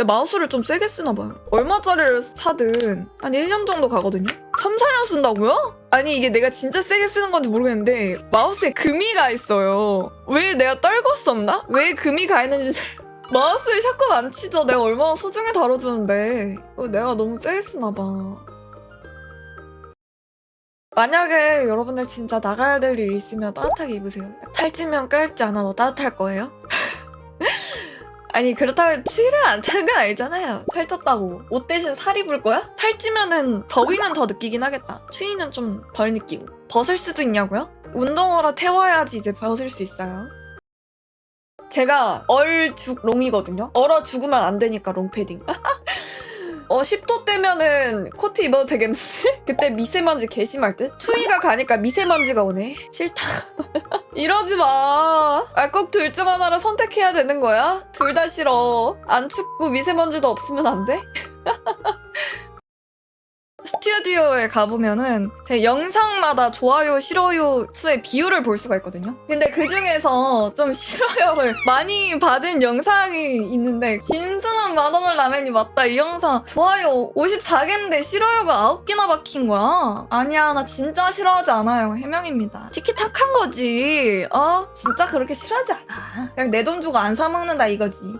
제가 마우스를 좀 세게 쓰나 봐요. 얼마짜리를 사든 한 1년 정도 가거든요. 3, 4년 쓴다고요? 아니 이게 내가 진짜 세게 쓰는 건지 모르겠는데 마우스에 금이 가 있어요. 왜 내가 떨궜었나? 왜 금이 가 있는지 잘... 마우스에 샷건 안 치죠. 내가 얼마나 소중히 다뤄주는데 어, 내가 너무 세게 쓰나 봐. 만약에 여러분들 진짜 나가야 될 일 있으면 따뜻하게 입으세요. 탈지면 껴입지 않아도 따뜻할 거예요? 아니 그렇다고 추위를 안 타는 건 아니잖아요. 살쪘다고 옷 대신 살 입을 거야? 살찌면은 더위는 더 느끼긴 하겠다. 추위는 좀 덜 느끼고 벗을 수도 있냐고요? 운동하러 태워야지 이제 벗을 수 있어요. 제가 얼죽 롱이거든요. 얼어 죽으면 안 되니까 롱패딩. 어 10도 때면은 코트 입어도 되겠는데? 그때 미세먼지 개심할 듯? 추위가 가니까 미세먼지가 오네. 싫다. 이러지 마. 아, 꼭 둘 중 하나를 선택해야 되는 거야? 둘 다 싫어. 안 춥고 미세먼지도 없으면 안 돼? 스튜디오에 가보면은 제 영상마다 좋아요, 싫어요 수의 비율을 볼 수가 있거든요. 근데 그 중에서 좀 싫어요를 많이 받은 영상이 있는데 진수만 맛없는 라면이 맞다 이 영상 좋아요 54개인데 싫어요가 9개나 박힌 거야. 아니야 나 진짜 싫어하지 않아요. 해명입니다. 티키타카인 거지. 어? 진짜 그렇게 싫어하지 않아. 그냥 내 돈 주고 안 사 먹는다 이거지.